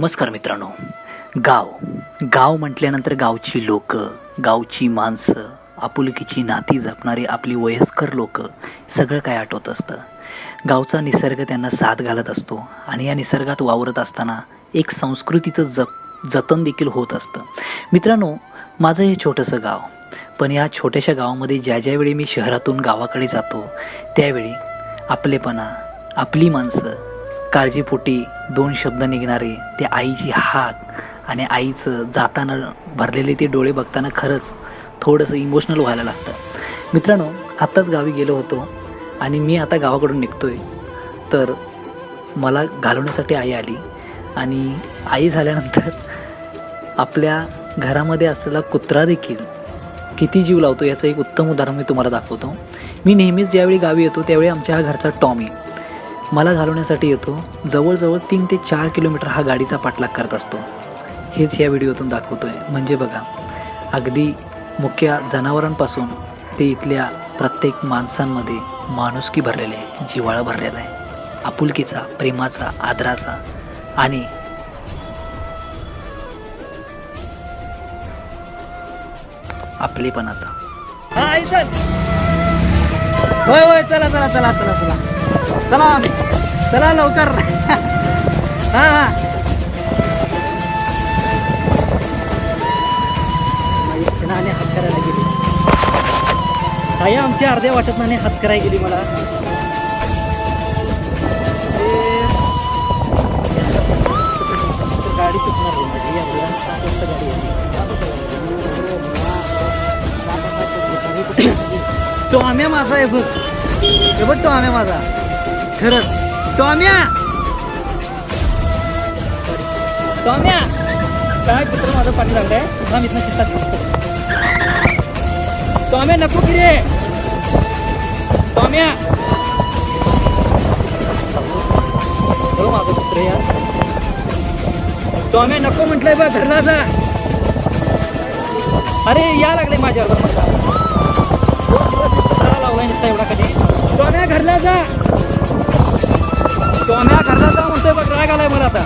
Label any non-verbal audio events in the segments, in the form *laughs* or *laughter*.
नमस्कार मित्रांनो. गाव. गाव म्हटल्यानंतर गावची लोक गावची माणसं आपुलकीची नाती जपणारी आपली वयस्कर लोक सगळं काय आठवत असतं. गावचा निसर्ग त्यांना साथ घालत असतो आणि या निसर्गात वावरत असताना एक संस्कृतीचं जप जतन देखील होत असतं. मित्रांनो माझं हे छोटंसं गाव पण या छोट्याशा गावामध्ये ज्या ज्यावेळी मी शहरातून गावाकडे जातो त्यावेळी आपलेपणा आपली माणसं काळजीपोटी दोन शब्द निघणारे ते आईची हाक आणि आईचं जाताना भरलेले ते डोळे बघताना खरंच थोडंसं इमोशनल व्हायला लागतं. मित्रांनो आत्ताच गावी गेलो होतो आणि मी आता गावाकडून निघतो आहे तर मला घालवण्यासाठी आई आली आणि आई झाल्यानंतर आपल्या घरामध्ये असलेला कुत्रा देखील किती जीव लावतो याचं एक उत्तम उदाहरण मी तुम्हाला दाखवतो. मी नेहमीच ज्यावेळी गावी येतो त्यावेळी आमच्या हा घरचा टॉमी. मला घालवण्यासाठी येतो. जवळजवळ तीन ते चार किलोमीटर हा गाडीचा पाठलाग करत असतो. हेच या व्हिडिओतून दाखवतो आहे म्हणजे बघा अगदी मुख्य जनावरांपासून ते इथल्या प्रत्येक माणसांमध्ये माणुसकी भरलेले आहे जिवाळा भरलेला आहे. आपुलकीचा प्रेमाचा आदराचा आणि आपलेपणाचा. होय होय चला चला चला चला चला. चला. चला लवकर. *laughs* हा. हा हात करायला गेली. आई आमची अर्ध्या वाटत नाही हात करायला गेली मला. गाडी चुकणार माझी. एवढ्या सात वाजता गाडी येते. *coughs* तो आम्या माझा आहे बघ. हे बघ तो आम्या माझा. खरंच. टॉम्या! टॉम्या! काय कुत्र माझं पाणी लागलंय? मी इथनं शिस्तात टॉम्या नको की रे टॉम्या माझं कुत्र यार. टॉम्या नको म्हटलंय बा घरला जा. अरे या लागले माझ्यावर. लावलाय नुसता एवढा कधी. टॉम्या घरला जा. राग आलाय मला आता.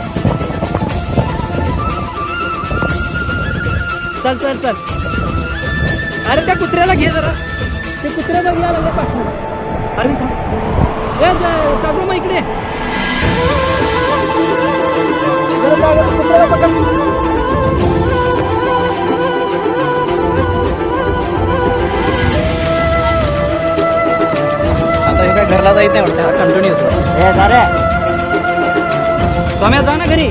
चल चल चल. अरे त्या कुत्र्याला घे जरा. ते कुत्र्याला घ्या लागलं पाठवून अरे थांब. साबरू मग इकडे. कुत्र्याला पकड. आता हे काय घरला जायचं नाही वाटतं. हा कंटिन्यू होतो. सम्या जा ना घरी.